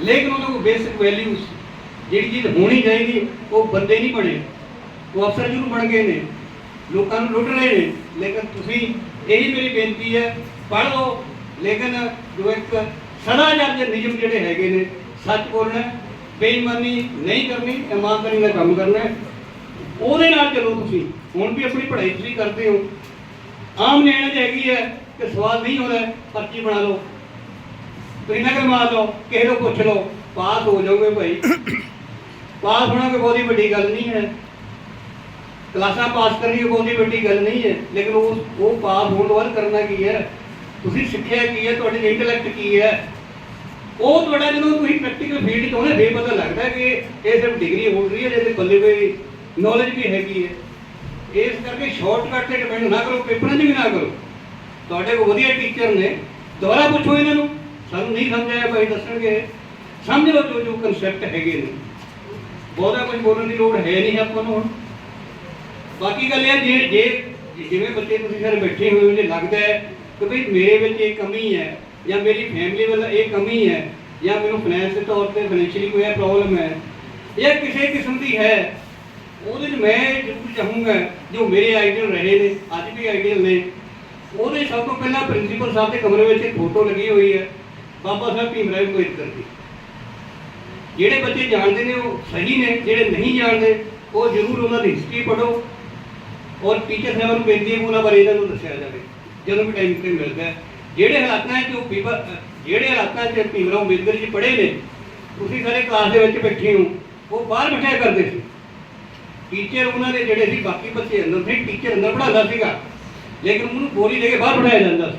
ਲੇਕਿਨ ਉਹਨਾਂ ਕੋਲ ਬੇਸਿਕ ਵੈਲਿਊਜ਼ ਜਿਹੜੀ ਚੀਜ਼ ਹੋਣੀ ਚਾਹੀਦੀ, ਉਹ ਬੰਦੇ ਨਹੀਂ ਬਣੇ। ਉਹ ਅਫਸਰ ਜ਼ਰੂਰ ਬਣ ਗਏ ਨੇ। ਲੋਕਾਂ ਨੂੰ ਲੁੱਟ ਰਹੇ ਨੇ। ਲੇਕਿਨ ਤੁਸੀਂ, ਇਹੀ ਮੇਰੀ ਬੇਨਤੀ ਹੈ, ਪੜ੍ਹ। ਲਓ ਲੇਕਿਨ ਜੋ ਇੱਕ ਸਦਾਚਾਰ ਦੇ ਨਿਯਮ ਜਿਹੜੇ ਹੈਗੇ ਨੇ, ਸੱਚ ਬੋਲਣਾ, ਬੇਈਮਾਨੀ ਨਹੀਂ ਕਰਨੀ, ਇਮਾਨਦਾਰੀ ਨਾਲ ਕੰਮ ਕਰਨਾ, ਉਹਦੇ ਨਾਲ ਚੱਲੋ ਤੁਸੀਂ। ਹੁਣ ਵੀ ਆਪਣੀ ਪੜ੍ਹਾਈ ਤੁਸੀਂ ਕਰਦੇ ਹੋ। ਆਮ ਨਿਆਣੇ ਚ ਹੈਗੀ ਹੈ ਕਿ ਸਵਾਲ ਨਹੀਂ ਹੋਣਾ ਪਰਚੀ ਬਣਾ ਲਓ। ਤੁਸੀਂ ਨਾ ਮਾਰ ਲਓ ਕਿਸੇ ਨੂੰ ਪੁੱਛ ਲਓ, ਪਾਸ ਹੋ ਜਾਓਗੇ ਭਾਈ। ਪਾਸ ਹੋਣਾ ਕੋਈ ਬਹੁਤੀ ਵੱਡੀ ਗੱਲ ਨਹੀਂ ਹੈ। ਕਲਾਸਾਂ ਪਾਸ ਕਰਨੀ ਬਹੁਤੀ ਵੱਡੀ ਗੱਲ ਨਹੀਂ ਹੈ, ਲੇਕਿਨ ਉਹ ਉਹ ਪਾਸ ਹੋਣ ਤੋਂ ਬਾਅਦ ਕਰਨਾ ਕੀ ਹੈ? ਤੁਸੀਂ ਸਿੱਖਿਆ ਕੀ ਹੈ? ਤੁਹਾਡੀ ਇੰਟੈਲੈਕਟ ਕੀ ਹੈ? ਉਹ ਤੁਹਾਡਾ ਜਦੋਂ ਤੁਸੀਂ ਪ੍ਰੈਕਟੀਕਲ ਫੀਲਡ 'ਚ ਆਉਂਦੇ, ਫੇਰ ਪਤਾ ਲੱਗਦਾ ਕਿ ਇਹ ਸਿਰਫ ਡਿਗਰੀ ਹੋ ਰਹੀ ਹੈ ਜਿਹਦੇ ਬੱਲੇ ਕੋਈ ਨੌਲੇਜ ਵੀ ਹੈਗੀ ਹੈ। ਇਸ ਕਰਕੇ ਸ਼ਾਰਟਕਟ ਤੇ ਡਿਪੈਂਡ ਨਾ ਕਰੋ ਪੇਪਰਾਂ 'ਚ ਵੀ ਨਾ ਕਰੋ। ਤੁਹਾਡੇ ਕੋਲ ਵਧੀਆ ਟੀਚਰ ਨੇ, ਦੁਬਾਰਾ ਪੁੱਛੋ ਇਹਨਾਂ ਨੂੰ। ਸਾਨੂੰ ਨਹੀਂ ਸਮਝਾਇਆ ਭਾਈ ਦੱਸਣਗੇ। ਸਮਝ ਲਓ ਜੋ ਜੋ ਕਨਸੈਪਟ ਹੈਗੇ ਨੇ। ਬਹੁਤਾ ਕੁਝ ਬੋਲਣ ਦੀ ਲੋੜ ਹੈ ਨਹੀਂ ਆਪਾਂ ਨੂੰ ਹੁਣ। ਬਾਕੀ ਗੱਲ ਇਹ ਹੈ, ਜੇ ਜੇ ਜਿਵੇਂ ਬੱਚੇ ਤੁਸੀਂ ਸਾਰੇ ਬੈਠੇ ਹੋਏ ਹੋ, ਜੇ ਲੱਗਦਾ ਹੈ ਕਿ ਭਈ ਮੇਰੇ ਵਿੱਚ ਇਹ ਕਮੀ ਹੈ, ਜਾਂ ਮੇਰੀ ਫੈਮਿਲੀ ਵੱਲ ਇਹ ਕਮੀ ਹੈ, ਜਾਂ ਮੈਨੂੰ ਫਾਈਨੈਂਸ ਦੇ ਤੌਰ ਤੇ ਫਾਈਨੈਂਸ਼ੀਅਲੀ ਕੋਈ ਇਹ ਪ੍ਰੋਬਲਮ ਹੈ, ਜਾਂ ਕਿਸੇ ਕਿਸਮ ਦੀ ਹੈ, ਉਹਦੇ 'ਚ ਮੈਂ ਜ਼ਰੂਰ ਚਾਹੂੰਗਾ, ਜੋ ਮੇਰੇ ਆਈਡੀਅਲ ਰਹੇ ਨੇ, ਅੱਜ ਵੀ ਆਈਡੀਅਲ ਨੇ, ਉਹਦੇ ਸਭ ਤੋਂ ਪਹਿਲਾਂ ਪ੍ਰਿੰਸੀਪਲ ਸਾਹਿਬ ਦੇ ਕਮਰੇ ਵਿੱਚ ਇੱਕ ਫੋਟੋ ਲੱਗੀ ਹੋਈ ਹੈ। ਬਾਬਾ ਸਾਹਿਬ ਭੀਮ ਰਾਏ ਅੰਬੇਦਕਰ ਦੀ ਜਿਹੜੇ ਬੱਚੇ ਜਾਣਦੇ ਨੇ, ਉਹ ਸਹੀ ਨੇ, ਜਿਹੜੇ ਨਹੀਂ ਜਾਣਦੇ, ਉਹ ਜ਼ਰੂਰ ਉਹਨਾਂ ਦੀ ਹਿਸਟਰੀ ਪੜ੍ਹੋ। ਔਰ ਟੀਚਰ ਸਾਹਿਬਾਂ ਨੂੰ ਬੇਨਤੀ ਹੈ ਉਹਨਾਂ ਬਾਰੇ ਇਹਨਾਂ ਨੂੰ ਦੱਸਿਆ ਜਾਵੇ, ਜਦੋਂ ਵੀ ਟਾਈਮ ਤੇ ਮਿਲਦਾ ਜਿਹੜੇ ਹਾਲਾਤਾਂ 'ਚ ਉਹ ਪੀਪਰ ਜਿਹੜੇ ਹਾਲਾਤਾਂ 'ਚ ਭੀਮ ਰਾਓ ਅੰਬੇਦਕਰ ਜੀ ਪੜ੍ਹੇ ਨੇ, ਤੁਸੀਂ ਸਾਰੇ ਕਲਾਸ ਦੇ ਵਿੱਚ ਬੈਠੇ ਹੋ, ਉਹ ਬਾਹਰ ਬਿਠਾਇਆ ਕਰਦੇ ਸੀ। ਟੀਚਰ ਉਹਨਾਂ ਦੇ ਜਿਹੜੇ ਸੀ, ਬਾਕੀ ਬੱਚੇ ਅੰਦਰ ਸੀ ਟੀਚਰ ਅੰਦਰ ਪੜ੍ਹਾਉਂਦਾ ਸੀਗਾ। ਲੇਕਿਨ ਉਹਨੂੰ ਬੋਰੀ ਦੇ ਕੇ ਬਾਹਰ ਬਿਠਾਇਆ ਜਾਂਦਾ ਸੀ।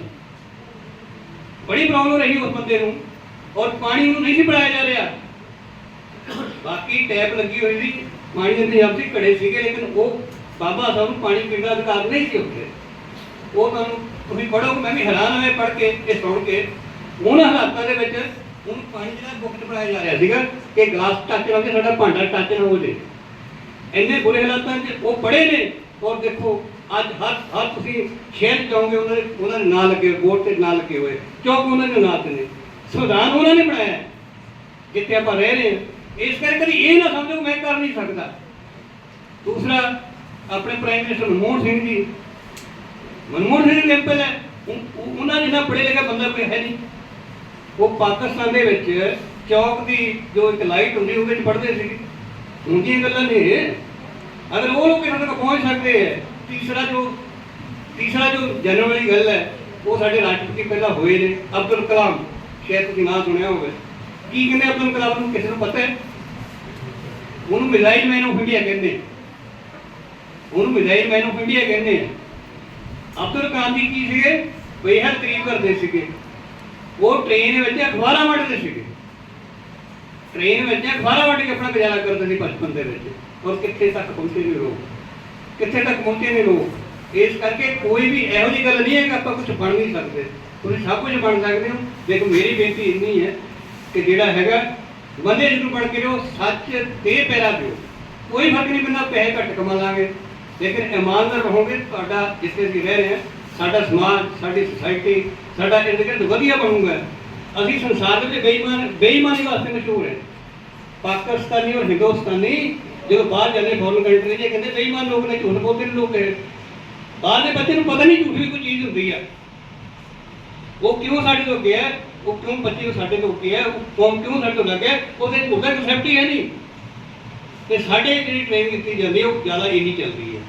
ਬੜੀ ਪ੍ਰੋਬਲਮ ਰਹੀ ਉਸ ਬੰਦੇ ਨੂੰ ਔਰ ਪਾਣੀ ਉਹਨੂੰ ਨਹੀਂ ਸੀ ਪਿਲਾਇਆ ਜਾ ਰਿਹਾ। ਬਾਕੀ ਟੈਪ ਲੱਗੀ ਹੋਈ ਸੀ, ਪਾਣੀ ਦੇ ਇੰਤਜ਼ਾਮ ਸੀ, ਘੜੇ ਸੀਗੇ, ਲੇਕਿਨ ਉਹ ਬਾਬਾ ਸਾਹਿਬ ਨੂੰ ਪਾਣੀ ਪੀਣ ਦਾ ਅਧਿਕਾਰ ਨਹੀਂ ਸੀ ਉੱਥੇ। ਉਹ ਤੁਹਾਨੂੰ ਤੁਸੀਂ ਪੜ੍ਹੋ, ਮੈਂ ਵੀ ਹੈਰਾਨ ਹੋਇਆ ਪੜ੍ਹ ਕੇ ਇਹ ਸੁਣ ਕੇ। ਉਹਨਾਂ ਹਾਲਾਤਾਂ ਦੇ ਵਿੱਚ ਉਹਨੂੰ ਪਾਣੀ ਜਿਹੜਾ ਬੁੱਕ ਚ ਜਾ ਰਿਹਾ ਸੀਗਾ ਕਿ ਗਲਾਸ ਟੱਚ ਨਾ ਹੋਵੇ ਸਾਡਾ ਭਾਂਡਾ ਟੱਚ ਨਾ ਹੋ ਜੇ। ਇੰਨੇ ਬੁਰੇ ਹਾਲਾਤਾਂ 'ਚ ਉਹ ਪੜ੍ਹੇ ਨੇ ਔਰ ਦੇਖੋ ਅੱਜ ਹਰ ਹਰ ਤੁਸੀਂ ਸ਼ਹਿਰ 'ਚ ਜਾਓਗੇ ਉਹਨਾਂ ਦੇ ਉਹਨਾਂ ਦੇ ਨਾਂ ਲੱਗੇ ਹੋਏ, ਬੋਰਡ ਤੇ ਨਾਂ ਲੱਗੇ ਹੋਏ ਚੌਕ ਉਹਨਾਂ ਦੇ ਨਾਂ ਤੇ ਨੇ। ਸੰਵਿਧਾਨ ਉਹਨਾਂ ਨੇ ਬਣਾਇਆ। ਜਿੱਥੇ ਆਪਾਂ ਰਹਿ ਰਹੇ ਹਾਂ, ਇਸ ਕਰਕੇ ਕਦੀ ਇਹ ਨਾ ਸਮਝੋ ਮੈਂ ਕਰ ਨਹੀਂ ਸਕਦਾ। ਦੂਸਰਾ, ਆਪਣੇ prime minister Manmohan Singh ji, Manmohan Singh temple ਹੈ, ਉਹ- ਉਹ- ਉਹਨਾਂ ਜਿਹਾ ਪੜ੍ਹੇ ਲਿਖਿਆ ਬੰਦਾ ਕੋਈ ਹੈ ਨਹੀਂ। ਉਹ ਪਾਕਿਸਤਾਨ ਦੇ ਵਿੱਚ ਚੌਕ ਦੀ ਜੋ ਇੱਕ ਲਾਈਟ ਹੁੰਦੀ, ਉਹਦੇ ਵਿੱਚ ਪੜ੍ਹਦੇ ਸੀ। ਹੁੰਦੀਆਂ ਗੱਲਾਂ ਨੇ? ਅਗਰ ਉਹ ਲੋਕ ਇਹਨਾਂ ਤੱਕ ਪਹੁੰਚ ਸਕਦੇ ਹੈ ਤੀਸਰਾ ਜੋ ਤੀਸਰਾ ਜੋ ਜਨਮ ਵਾਲੀ ਗੱਲ ਹੈ, ਉਹ ਸਾਡੇ ਰਾਸ਼ਟਰਪਤੀ ਪਹਿਲਾਂ ਹੋਏ ਨੇ, ਅਬਦੁਲ ਕਲਾਮ। ਸ਼ਾਇਦ ਤੁਸੀਂ ਨਾਂ ਸੁਣਿਆ ਹੋਵੇ। ਕੀ ਕਹਿੰਦੇ ਅਬਦੁਲ ਕਲਾਮ ਨੂੰ? ਕਿਸੇ ਨੂੰ ਪਤਾ ਹੈ? ਉਹਨੂੰ ਮਿਜ਼ਾਈਲ ਮੈਨ ਆਫ ਇੰਡੀਆ ਕਹਿੰਦੇ ਉਹਨੂੰ ਮਿਜ਼ਾਈਲ ਮੈਨ ਆਫ ਇੰਡੀਆ ਕਹਿੰਦੇ ਆ। ਅਬਦੁਲ ਕਲਾਮ ਜੀ ਕੀ ਸੀਗੇ? ਬੇਹੱਦ ਤਾਰੀਫ ਕਰਦੇ ਸੀਗੇ। ਉਹ ਟ੍ਰੇਨ ਵਿੱਚ ਅਖਬਾਰਾਂ ਵੰਡਦੇ ਸੀਗੇ। ਟ੍ਰੇਨ ਵਿੱਚ ਅਖਬਾਰਾਂ ਵੰਡ ਕੇ ਆਪਣਾ ਗੁਜ਼ਾਰਾ ਕਰਦੇ ਸੀ ਬਚਪਨ ਦੇ ਵਿੱਚ। ਔਰ ਕਿੱਥੇ ਤੱਕ ਪਹੁੰਚੇ ਨੇ ਲੋਕ? ਕਿੱਥੇ ਤੱਕ ਪਹੁੰਚੇ ਨੇ ਲੋਕ ਇਸ ਕਰਕੇ ਕੋਈ ਵੀ ਇਹੋ ਜਿਹੀ ਗੱਲ ਨਹੀਂ ਹੈ ਕਿ ਆਪਾਂ ਕੁਝ ਬਣ ਨਹੀਂ ਸਕਦੇ ਤੁਸੀਂ ਸਭ ਕੁਝ ਬਣ ਸਕਦੇ ਹੋ ਦੇਖੋ ਮੇਰੀ ਬੇਨਤੀ ਇੰਨੀ ਹੈ ਕਿ ਜਿਹੜਾ ਹੈਗਾ ਬੰਦੇ ਜਿਹਨੂੰ ਬਣ ਕੇ ਰਹੋ ਸੱਚ ਤੇ ਪੈਰਾ ਦਿਓ ਕੋਈ ਫ਼ਰਕ ਨਹੀਂ ਪੈਂਦਾ ਪੈਸੇ ਘੱਟ ਕਮਾ ਲਾਂਗੇ ਲੇਕਿਨ ਇਮਾਨਦਾਰ ਰਹੋਗੇ ਤੁਹਾਡਾ ਜਿੱਥੇ ਅਸੀਂ ਰਹਿ ਰਹੇ ਹਾਂ ਸਾਡਾ ਸਮਾਜ ਸਾਡੀ ਸੁਸਾਇਟੀ ਸਾਡਾ ਇਰਦ ਵਧੀਆ ਬਣੂਗਾ ਅਸੀਂ ਸੰਸਾਰ ਦੇ ਵਿੱਚ ਬੇਈਮਾਨ ਬੇਈਮਾਨੀ ਵਾਸਤੇ ਮਸ਼ਹੂਰ ਹੈ ਪਾਕਿਸਤਾਨੀ ਔਰ ਹਿੰਦੁਸਤਾਨੀ ਜਦੋਂ ਬਾਹਰ ਜਾਂਦੇ ਫੋਰਨ ਕੰਟਰੀ 'ਚ ਇਹ ਕਹਿੰਦੇ ਬੇਈਮਾਨ ਲੋਕ ਨੇ ਝੂਠ ਬੋਲਦੇ ਨੇ ਲੋਕ ਇਹ। ਬਾਹਰ ਦੇ ਬੱਚੇ ਨੂੰ ਪਤਾ ਨਹੀਂ ਝੂਠ ਵੀ ਕੋਈ ਚੀਜ਼ ਹੁੰਦੀ ਆ। ਉਹ ਕਿਉਂ ਸਾਡੇ ਤੋਂ ਗਿਆ ਉਹ ਕਿਉਂ ਬੱਚੇ ਨੂੰ ਸਾਡੇ ਤੋਂ ਗਿਆ ਉਹ ਕੌਮ ਕਿਉਂ ਸਾਡੇ ਤੋਂ ਲੱਗਿਆ ਉਹਦੇ ਉਹਦਾ ਕਨਸੈਪਟ ਹੀ ਹੈ ਨਹੀਂ। ਤੇ ਸਾਡੇ ਜਿਹੜੀ ਟ੍ਰੇਨਿੰਗ ਦਿੱਤੀ ਜਾਂਦੀ ਹੈ ਉਹ ਜ਼ਿਆਦਾ ਇਹੀ ਚੱਲਦੀ ਹੈ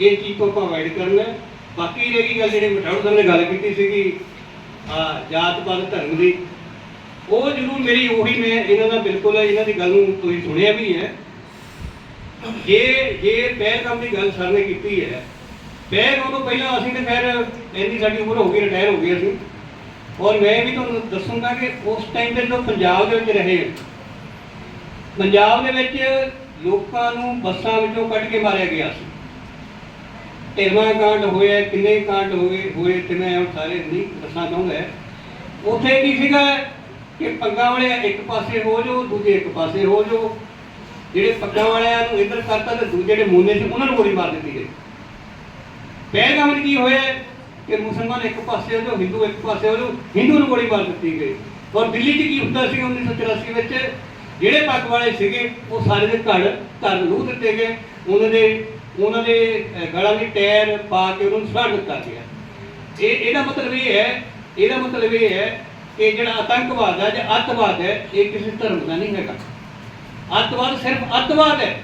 ਇਹ ਚੀਜ਼ ਤੋਂ ਆਪਾਂ ਅਵਾਇਡ ਕਰਨਾ। ਹੈ। ਬਾਕੀ ਰਹੀ ਗੱਲ ਜਿਹੜੇ ਮਠਾੜੂ ਸਾਹਿਬ ਨੇ ਗੱਲ ਕੀਤੀ ਸੀਗੀ, ਆ ਜਾਤ ਪਾਤ ਧਰਮ ਦੀ, ਉਹ ਜ਼ਰੂਰ ਮੇਰੀ ਉਹੀ ਮੈਂ ਇਹਨਾਂ ਦਾ ਬਿਲਕੁਲ ਇਹਨਾਂ ਦੀ ਗੱਲ ਨੂੰ ਤੁਸੀਂ ਸੁਣਿਆ ਵੀ ਹੈ। ਜੇ ਜੇ ਪਹਿਲਗਾਮ ਦੀ ਗੱਲ ਸਰ ਨੇ ਕੀਤੀ ਹੈ ਪਹਿਲਗਾਮ ਤੋਂ ਪਹਿਲਾਂ ਅਸੀਂ ਤੇ ਫਿਰ ਇੰਨੀ ਸਾਡੀ ਉਮਰ ਹੋ ਗਈ ਰਿਟਾਇਰ ਹੋ ਗਏ ਅਸੀਂ। ਔਰ ਮੈਂ ਵੀ ਤੁਹਾਨੂੰ ਦੱਸੂੰਗਾ ਕਿ ਉਸ ਟਾਈਮ ਤੇ ਜਦੋਂ ਪੰਜਾਬ ਦੇ ਵਿੱਚ ਰਹੇ, ਪੰਜਾਬ ਦੇ ਵਿੱਚ ਲੋਕਾਂ ਨੂੰ ਬੱਸਾਂ ਵਿੱਚੋਂ ਕੱਢ ਕੇ ਮਾਰਿਆ ਗਿਆ ਸੀ। ਤੇਰਵਾਂ ਕਾਂਡ ਹੋਇਆ, ਕਿੰਨੇ ਕਾਂਡ ਹੋਏ ਹੋਏ ਤੇ ਮੈਂ ਸਾਰੇ ਨਹੀਂ ਦੱਸਣਾ ਚਾਹੁੰਦਾ। ਉੱਥੇ ਕੀ ਸੀਗਾ ਕਿ ਪੱਗਾਂ ਵਾਲੇ ਇੱਕ ਪਾਸੇ ਹੋ ਜਾਓ, ਦੂਜੇ ਇੱਕ ਪਾਸੇ ਹੋ ਜਾਓ। ਜਿਹੜੇ ਪੱਗਾਂ ਵਾਲਿਆਂ ਨੂੰ ਇੱਧਰ ਕਰਤਾ ਤੇ ਦੂਜੇ ਜਿਹੜੇ ਮੂਨੇ ਸੀ, ਉਹਨਾਂ ਨੂੰ ਗੋਲੀ ਮਾਰ ਦਿੱਤੀ ਗਈ। ਪਹਿਲਗਾਮ 'ਚ ਕੀ ਹੋਇਆ? ਕਿ ਮੁਸਲਮਾਨ ਇੱਕ ਪਾਸੇ ਹੋ ਜਾਓ, ਹਿੰਦੂ ਇੱਕ ਪਾਸੇ ਹੋ ਜਾਓ, ਹਿੰਦੂ ਨੂੰ ਗੋਲੀ ਮਾਰ ਦਿੱਤੀ ਗਈ। ਔਰ ਦਿੱਲੀ 'ਚ ਕੀ ਹੁੰਦਾ ਸੀ 1984 ਵਿੱਚ? ਜਿਹੜੇ ਪੱਗ ਵਾਲੇ ਸੀਗੇ, ਉਹ ਸਾਰੇ ਦੇ ਘੜ ਘਰ ਨੂੰ ਦਿੱਤੇ ਗਏ। ਉਹਨਾਂ ਦੇ ਉਹਨਾਂ ਦੇ ਗਲਾਂ ਦੀ ਟੈਰ ਪਾ ਕੇ ਉਹਨਾਂ ਨੂੰ ਸਾੜ ਦਿੱਤਾ ਗਿਆ। ਇਹ, ਇਹਦਾ ਮਤਲਬ ਇਹ ਹੈ, ਇਹਦਾ ਮਤਲਬ ਇਹ ਹੈ ਕਿ ਜਿਹੜਾ ਆਤੰਕਵਾਦ ਹੈ, ਜਾਂ ਅੱਤਵਾਦ ਹੈ, ਇਹ ਕਿਸੇ ਧਰਮ ਦਾ ਨਹੀਂ ਹੈਗਾ। ਅੱਤਵਾਦ ਸਿਰਫ ਅੱਤਵਾਦ ਹੈ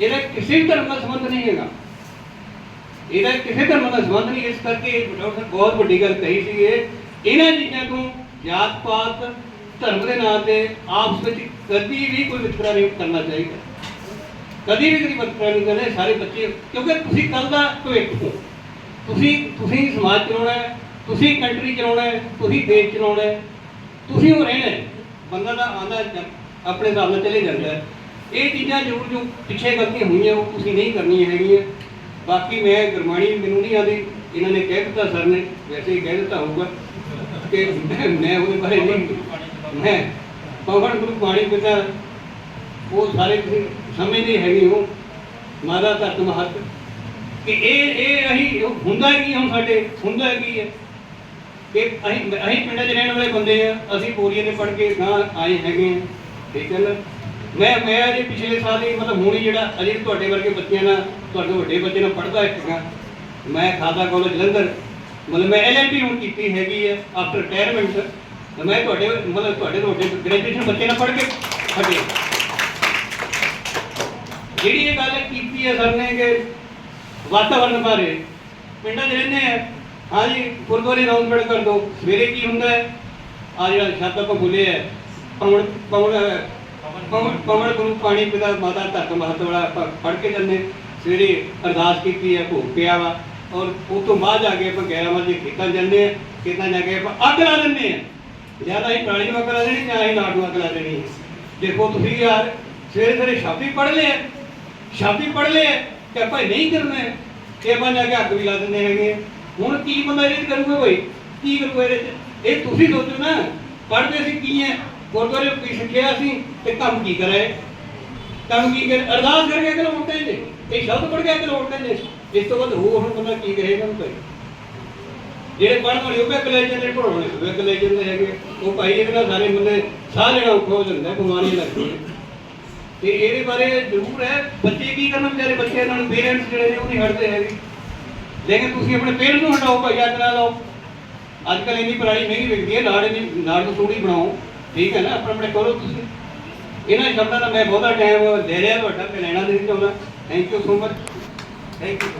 ਇਹਦਾ ਕਿਸੇ ਵੀ ਧਰਮ ਨਾਲ ਸੰਬੰਧ ਨਹੀਂ ਹੈਗਾ। ਇਹਦਾ ਕਿਸੇ ਧਰਮ ਨਾਲ ਸੰਬੰਧ ਨਹੀਂ, ਇਸ ਕਰਕੇ ਡਾਕਟਰ ਬਹੁਤ ਵੱਡੀ ਗੱਲ ਕਹੀ ਸੀ ਇਹ। ਇਹਨਾਂ ਚੀਜ਼ਾਂ ਤੋਂ ਜਾਤ ਪਾਤ, ਧਰਮ ਦੇ ਨਾਂ ਤੇ ਆਪਸ ਵਿੱਚ ਕਦੀ ਵੀ ਕੋਈ ਵਿਤਕਰਾ ਨਹੀਂ ਕਰਨਾ ਚਾਹੀਦਾ। ਕਦੀ ਵੀ ਕੋਈ ਵਿਤਕਰਾ ਨਹੀਂ ਕਰਨਾ ਸਾਰੇ ਬੱਚੇ, ਕਿਉਂਕਿ ਤੁਸੀਂ ਕੱਲ ਦਾ ਭਵਿੱਖ ਹੋ। ਤੁਸੀਂ ਤੁਸੀਂ ਸਮਾਜ ਚਲਾਉਣਾ ਹੈ, ਤੁਸੀਂ ਕੰਟਰੀ ਚਲਾਉਣਾ ਹੈ, ਤੁਸੀਂ ਦੇਸ਼ ਚਲਾਉਣਾ ਹੈ। ਤੁਸੀਂ ਉਹ ਰਹਿਣਾ ਬੰਦਾ ਦਾ ਆਂਦਾ ਆਪਣੇ ਹਿਸਾਬ ਨਾਲ ਚਲੇ ਜਾਂਦਾ ਹੈ। ਇਹ ਚੀਜ਼ਾਂ ਜ਼ਰੂਰ ਜੋ ਪਿੱਛੇ ਗਲਤੀਆਂ ਹੋਈਆਂ, ਉਹ ਤੁਸੀਂ ਨਹੀਂ ਕਰਨੀਆਂ ਹੈਗੀਆਂ। ਬਾਕੀ ਮੈਂ ਗੁਰਬਾਣੀ ਮੈਨੂੰ ਨਹੀਂ ਆਦੀ ਇਹਨਾਂ ਨੇ ਕਹਿ ਦਿੱਤਾ, ਸਰ ਨੇ ਵੈਸੇ ਹੀ ਕਹਿ ਦਿੱਤਾ ਹੋਊਗਾ ਕਿ ਮੈਂ- ਉਹਦੇ ਬਾਰੇ ਨਹੀਂ ਮੈਂ ਪਵਨ ਗੁਰੂ ਬਾਣੀ ਪਿਤਾ, ਉਹ ਸਾਰੇ ਤੁਸੀਂ ਸਮਝਦੇ ਹੈਗੇ ਹੋ। ਮਾਦਾ ਧਰਤ ਮਹੱਤ। ਕਿ ਇਹ ਇਹ ਅਸੀਂ ਉਹ ਹੁੰਦਾ ਕੀ ਹੁਣ ਸਾਡੇ? ਹੁੰਦਾ ਕੀ ਹੈ? ਕਿ ਅਸੀਂ ਅਸੀਂ ਪਿੰਡਾਂ 'ਚ ਰਹਿਣ ਵਾਲੇ ਬੰਦੇ ਆ, ਅਸੀਂ ਬੋਰੀਆਂ ਦੇ ਪੜ੍ਹ ਕੇ ਗਾਂ ਆਏ ਹੈਗੇ ਆ। ਠੀਕ ਹੈ ਨਾ? ਮੈਂ ਮੈਂ ਅਜੇ ਪਿਛਲੇ ਸਾਲ ਹੀ ਮਤਲਬ ਹੁਣ ਹੀ ਜਿਹੜਾ ਅਜੇ ਤੁਹਾਡੇ ਵਰਗੇ ਬੱਚਿਆਂ ਨਾਲ, ਤੁਹਾਡੇ ਵੱਡੇ ਬੱਚੇ ਨਾਲ ਪੜ੍ਹਦਾ ਹੈਗਾ ਮੈਂ ਖਾਲਸਾ ਕਾਲਜ ਜਲੰਧਰ, ਮਤਲਬ ਮੈਂ ਐਲਐਲਬੀ ਹੁਣ ਕੀਤੀ ਹੈਗੀ ਹੈ ਆਫਟਰ ਰਿਟਾਇਰਮੈਂਟ ਮੈਂ ਤੁਹਾਡੇ, ਮਤਲਬ ਤੁਹਾਡੇ ਤੋਂ ਵੱਡੇ ਗ੍ਰੈਜੂਏਸ਼ਨ ਬੱਚੇ ਨਾਲ ਪੜ੍ਹ ਕੇ ਹਟੇ। ਜਿਹੜੀ ਇਹ ਗੱਲ ਕੀਤੀ ਹੈ ਸਰ ਨੇ ਕਿ ਵਾਤਾਵਰਣ ਬਾਰੇ, ਪਿੰਡਾਂ 'ਚ ਰਹਿੰਦੇ ਆ। ਹਾਂਜੀ, ਗੁਰਦੁਆਰੇ ਅਨਾਉਂਸਮੈਂਟ ਕਰ ਦਿਓ ਸਵੇਰੇ ਕੀ ਹੁੰਦਾ ਹੈ? ਆ ਜਿਹੜਾ ਸ਼ਬਦ ਆਪਾਂ ਬੋਲੇ ਹੈ ਪਵਨ ਪਵਨ ਪਵਨ ਪਵਨ ਗੁਰੂ ਪਾਣੀ ਪਿਤਾ ਮਾਤਾ ਧਰਤ ਮਹਤ ਵਾਲਾ ਆਪਾਂ ਪੜ੍ਹ ਕੇ ਜਾਂਦੇ ਸਵੇਰੇ ਅਰਦਾਸ ਕੀਤੀ ਹੈ, ਭੋਗ ਪਿਆ ਵਾ। ਔਰ ਉਹ ਤੋਂ ਬਾਅਦ ਜਾ ਕੇ ਆਪਾਂ 11 ਵਜੇ ਖੇਤਾਂ ਜਾਂਦੇ ਆ ਖੇਤਾਂ ਜਾ ਕੇ ਆਪਾਂ ਅੱਗ ਲਾ ਦਿੰਦੇ ਆ ਜ਼ਿਆਦਾ ਹੀ ਪੁਰਾਣੀ ਨੂੰ ਅੱਗ ਲਾ ਦੇਣੀ ਜਾਂ ਹੀ ਨਾੜ ਅੱਗ ਲਾ ਦੇਣੀ ਦੇਖੋ ਤੁਸੀਂ ਯਾਰ, ਸਵੇਰੇ ਸਵੇਰੇ ਸ਼ਬਦ ਹੀ ਪੜ੍ਹ ਲਿਆ ਸ਼ਬਦ ਹੀ ਪੜ੍ਹ ਲਿਆ ਕਿ ਆਪਾਂ ਇਹ ਨਹੀਂ ਕਰਨਾ ਹੈ। ਤੇ ਆਪਾਂ ਜਾ ਕੇ ਅੱਗ ਵੀ ਲਾ ਦਿੰਦੇ ਹੈਗੇ ਹੁਣ ਕੀ ਬੰਦਾ ਇਹ 'ਚ ਕਰੂਗਾ ਭਾਈ ਕੀ ਕਰੂਗਾ ਇਹਦੇ ਚ? ਇਹ ਤੁਸੀਂ ਸੋਚੋ ਨਾ। ਪੜ੍ਹਦੇ ਸੀ ਕੀ ਹੈ? ਗੁਰਦੁਆਰੇ ਕੀ ਸਿੱਖਿਆ ਸੀ ਤੇ ਕੰਮ ਕੀ ਕਰੇ? ਕੰਮ ਕੀ ਕਰ? ਅਰਦਾਸ ਕਰਕੇ ਅਗਲ ਹੁੰਦੇ ਨੇ ਇਹ ਸ਼ਬਦ ਪੜ੍ਹ ਕੇ ਅਗਲ ਹੁੰਦੇ ਨੇ ਇਸ ਤੋਂ ਬਾਅਦ ਹੋਰ ਹੁਣ ਬੰਦਾ ਕੀ ਕਹੇਗਾ ਉਹਨੂੰ ਭਾਈ ਜਿਹੜੇ ਪੜ੍ਹਨ ਵਾਲੇ ਉਹ ਵੀ ਅਕਲ ਲੈ ਜਾਂਦੇ ਪੜਾਉਣੇ ਉਹ ਹੈਗੇ। ਉਹ ਭਾਈ ਇਹਦੇ ਸਾਰੇ ਬੰਦੇ ਸਾਹ ਲੈਣਾ ਔਖਾ ਹੋ ਜਾਂਦਾ ਬਿਮਾਰੀ ਲੱਗਦੀਆਂ ਤੇ ਇਹਦੇ ਬਾਰੇ ਜ਼ਰੂਰ ਹੈ। ਬੱਚੇ ਕੀ ਕਰਨ ਵਿਚਾਰੇ? ਬੱਚੇ ਨਾਲ ਪੇਰੈਂਟਸ ਜਿਹੜੇ ਨੇ ਉਹ ਨਹੀਂ ਹਟਦੇ ਹੈਗੇ। ਲੇਕਿਨ ਤੁਸੀਂ ਆਪਣੇ ਪੇਰੈਂਟਸ ਨੂੰ ਹਟਾਓ ਭਾਈ ਅੱਗ ਨਾ ਲਾਓ। ਅੱਜ ਕੱਲ ਇੰਨੀ ਪਰਾਲੀ ਮਹਿੰਗੀ ਵਿਕਦੀ ਹੈ ਨਾੜ ਇੰਨੀ ਨਾੜ ਨੂੰ ਥੋੜੀ ਬਣਾਓ। ਠੀਕ ਹੈ ਨਾ? ਆਪਣੇ ਆਪਣੇ ਕਰੋ ਤੁਸੀਂ। ਇਹਨਾਂ ਸ਼ਬਦਾਂ ਦਾ ਮੈਂ ਬਹੁਤਾ ਟਾਈਮ ਦੇ ਰਿਹਾ ਤੁਹਾਡਾ ਤੇ ਲੈਣਾ ਨਹੀਂ ਚਾਹੁੰਦਾ thank you so much thank you